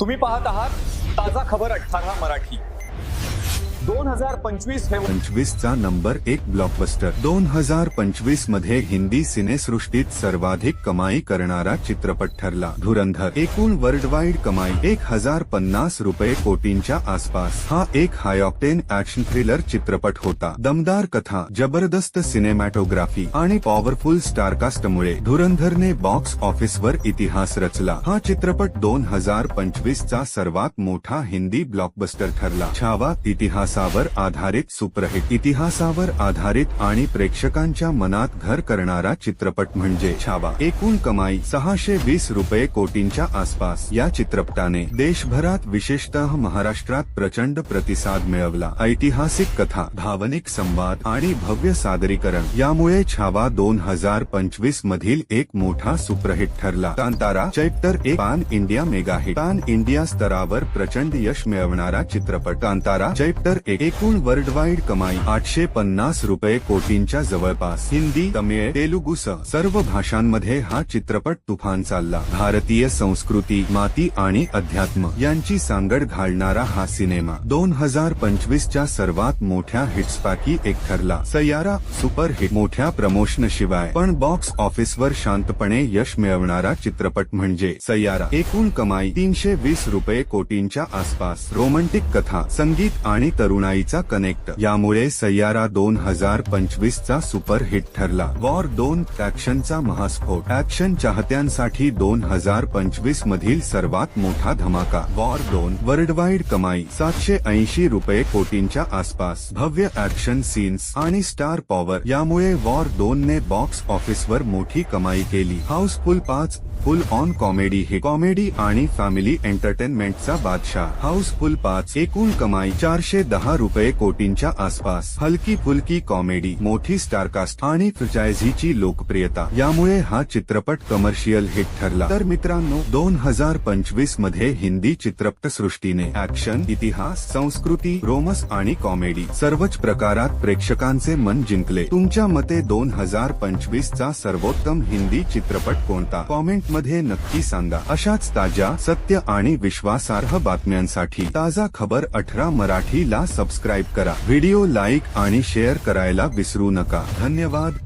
तुम्ही पाहत आहात ताजा खबर अठ्ठारा मराठी. दोन हजार पंचवीस पंचवीस चा नंबर एक ब्लॉकबस्टर दोन हजार पंचवीसमध्ये हिंदी सिनेसृष्टीत सर्वाधिक कमाई करणारा चित्रपट ठरला. धुरंधर. एकूण वर्ल्ड वाईड कमाई एक हजार पन्नास रुपये कोटींच्या आसपास. हा एक हायऑक्टेन ऍक्शन थ्रिलर चित्रपट होता. दमदार कथा जबरदस्त सिनेमॅटोग्राफी आणि पॉवरफुल स्टारकास्टमुळे धुरंधरने बॉक्स ऑफिसवर इतिहास रचला. हा चित्रपट दोन हजार पंचवीस चा सर्वात मोठा हिंदी ब्लॉकबस्टर ठरला. छावा इतिहास इतिहासावर आधारित सुपरहिट इतिहासावर आधारित आणि प्रेक्षकांच्या मनात घर करणारा चित्रपट म्हणजे छावा. एकूण कमाई सहाशे वीस रुपये कोटींच्या आसपास. या चित्रपटाने देशभरात विशेषतः महाराष्ट्रात प्रचंड प्रतिसाद मिळवला. ऐतिहासिक कथा भावनिक संवाद आणि भव्य सादरीकरण यामुळे छावा दोन हजार पंचवीस मधील एक मोठा सुप्रहिट ठरला. कांतारा चैप्टर एक pan India mega hit. Pan India स्तरावर प्रचंड यश मिळवणारा चित्रपट. कांतारा चैप्टर एकूण वर्ल्ड वाईड कमाई आठशे पन्नास रुपये कोटींच्या जवळपास. हिंदी तमिळ तेलुगूसह सर्व भाषांमध्ये हा चित्रपट तुफान चालला. भारतीय संस्कृती माती आणि अध्यात्म यांची सांगड घालणारा हा सिनेमा दोन हजार पंचवीसच्या सर्वात मोठ्या हिट्सपैकी एक ठरला. सय्यारा सुपरहिट मोठ्या प्रमोशन शिवाय. पण बॉक्स ऑफिसवर शांतपणे यश मिळवणारा चित्रपट म्हणजे सय्यारा एकूण कमाई तीनशे वीस रुपये कोटींच्या आसपास. रोमांटिक कथा संगीत आणि तरुण तरुणाईचा कनेक्ट. यामुळे सय्यारा दोन हजार पंचवीस चा सुपर हिट ठरला. वॉर दोन ऍक्शनचा महास्फोट. ऍक्शन चाहत्यांसाठी दोन हजार पंचवीस मधील सर्वात मोठा धमाका. वॉर दोन वर्ल्ड वाईड कमाई. सातशे ऐंशी रुपये कोटींच्या आसपास. भव्य ऍक्शन सीन्स आणि स्टार पॉवर. यामुळे वॉर दोन ने बॉक्स ऑफिसवर मोठी कमाई केली. हाऊसफुल पाच फुल ऑन कॉमेडी हे कॉमेडी आणि फॅमिली एंटरटेनमेंटचा बादशाह. हाऊसफुल पाच एकूण कमाई चारशे दहा रुपये कोटींच्या आसपास. हलकी फुलकी कॉमेडी मोठी स्टारकास्ट आणि फ्रँचायझीची लोकप्रियता. यामुळे हा चित्रपट कमर्शियल हिट ठरला. तर मित्रांनो दोन हजार पंचवीसमध्ये हिंदी चित्रपटसृष्टीने ऍक्शन इतिहास संस्कृती रोमस आणि कॉमेडी सर्वच प्रकारात प्रेक्षकांचे मन जिंकले. तुमच्या मते दोन हजार पंचवीस चा सर्वोत्तम हिंदी चित्रपट कोणता? कॉमेंट मध्ये नक्की सांगा. अशाच ताज्या सत्य आणि विश्वासार्ह बातम्यांसाठी ताजा खबर अठरा मराठीला सबस्क्राईब करा. व्हिडिओ लाईक आणि शेअर करायला विसरू नका. धन्यवाद.